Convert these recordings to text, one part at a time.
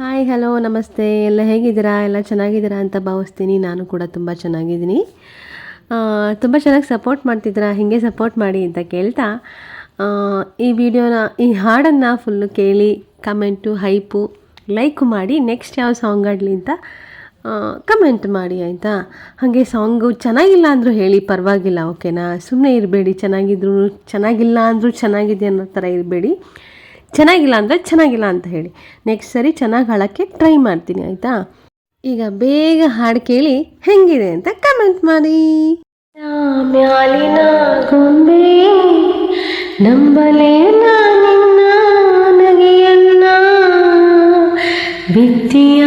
Hi hello ನಮಸ್ತೆ. ಎಲ್ಲ ಹೇಗಿದ್ದೀರಾ? ಎಲ್ಲ ಚೆನ್ನಾಗಿದ್ದೀರಾ ಅಂತ ಭಾವಿಸ್ತೀನಿ. ನಾನು ಕೂಡ ತುಂಬ ಚೆನ್ನಾಗಿದ್ದೀನಿ. ತುಂಬ ಚೆನ್ನಾಗಿ ಸಪೋರ್ಟ್ ಮಾಡ್ತಿದ್ದೀರಾ? ಹೀಗೆ ಸಪೋರ್ಟ್ ಮಾಡಿ ಅಂತ ಕೇಳ್ತಾ ಈ ವಿಡಿಯೋನ, ಈ ಹಾಡನ್ನು ಫುಲ್ಲು ಕೇಳಿ ಕಮೆಂಟು ಹೈಪು ಲೈಕ್ ಮಾಡಿ ನೆಕ್ಸ್ಟ್ ಯಾವ ಸಾಂಗ್ ಆಡಲಿ ಅಂತ ಕಮೆಂಟ್ ಮಾಡಿ ಆಯಿತಾ? ಹಾಗೆ ಸಾಂಗು ಚೆನ್ನಾಗಿಲ್ಲ ಅಂದರೂ ಹೇಳಿ, ಪರವಾಗಿಲ್ಲ ಓಕೆನಾ ಸುಮ್ಮನೆ ಇರಬೇಡಿ, ಚೆನ್ನಾಗಿದ್ರು, ಚೆನ್ನಾಗಿಲ್ಲ ಅಂದರೂ ಚೆನ್ನಾಗಿದೆ ಅನ್ನೋ ಥರ ಇರಬೇಡಿ. ಚೆನ್ನಾಗಿಲ್ಲ ಅಂದರೆ ಚೆನ್ನಾಗಿಲ್ಲ ಅಂತ ಹೇಳಿ. ನೆಕ್ಸ್ಟ್ ಸರಿ ಚೆನ್ನಾಗಿ ಹಾಳಕ್ಕೆ ಟ್ರೈ ಮಾಡ್ತೀನಿ, ಆಯಿತಾ? ಈಗ ಬೇಗ ಹಾಡು ಕೇಳಿ ಹೆಂಗಿದೆ ಅಂತ ಕಮೆಂಟ್ ಮಾಡಿ. ಮ್ಯಾಲಿನ ಗೊಂಬೆ, ನಂಬಲೇ ನಿನ್ನ ನಗೆಯನ್ನ. ಬಿತ್ತಿಯ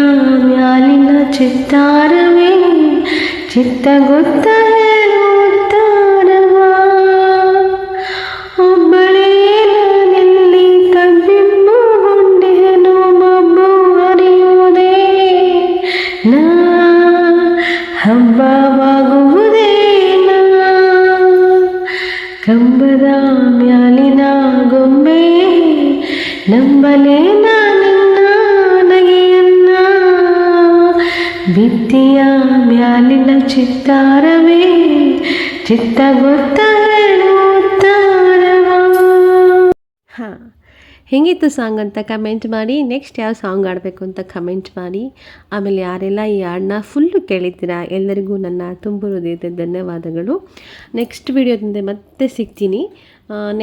ಮ್ಯಾಲಿನ ಚಿತ್ತಾರವೇ ಚಿತ್ತ ಗೊತ್ತ ನಾ ಹಬ್ಬವಾಗುವುದೇ ನಾ ಕಂಬದ ಮ್ಯಾಲಿನ ಗೊಂಬೆ ನಂಬಲೇ ನಾನಿನ್ನ ನಗೆಯನ್ನ ಭಿತ್ತಿಯ ಮ್ಯಾಲಿನ ಚಿತ್ತಾರವೇ ಚಿತ್ತ ಗೊತ್ತ ಹೇಳುತ್ತಾರವಾ ಹಾಂ ಹೆಂಗಿತ್ತು ಸಾಂಗ್ ಅಂತ ಕಮೆಂಟ್ ಮಾಡಿ. ನೆಕ್ಸ್ಟ್ ಯಾವ ಸಾಂಗ್ ಆಡಬೇಕು ಅಂತ ಕಮೆಂಟ್ ಮಾಡಿ. ಆಮೇಲೆ ಯಾರೆಲ್ಲ ಈ ಹಾಡನ್ನ ಫುಲ್ಲು ಕೇಳಿದ್ದೀರಾ ಎಲ್ಲರಿಗೂ ನನ್ನ ತುಂಬು ಹೃದಯದ ಧನ್ಯವಾದಗಳು. ನೆಕ್ಸ್ಟ್ ವಿಡಿಯೋದಿಂದ ಮತ್ತೆ ಸಿಗ್ತೀನಿ.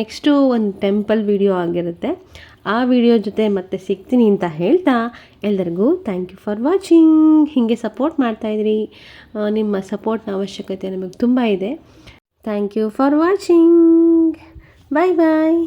ನೆಕ್ಸ್ಟು ಒಂದು ಟೆಂಪಲ್ ವಿಡಿಯೋ ಆಗಿರುತ್ತೆ. ಆ ವಿಡಿಯೋ ಜೊತೆ ಮತ್ತೆ ಸಿಗ್ತೀನಿ ಅಂತ ಹೇಳ್ತಾ ಎಲ್ಲರಿಗೂ ಥ್ಯಾಂಕ್ ಯು ಫಾರ್ ವಾಚಿಂಗ್ ಹೀಗೆ ಸಪೋರ್ಟ್ ಮಾಡ್ತಾಯಿದ್ರಿ ನಿಮ್ಮ ಸಪೋರ್ಟ್ನ ಅವಶ್ಯಕತೆ ನಮಗೆ ತುಂಬ ಇದೆ. Thank you for watching bye bye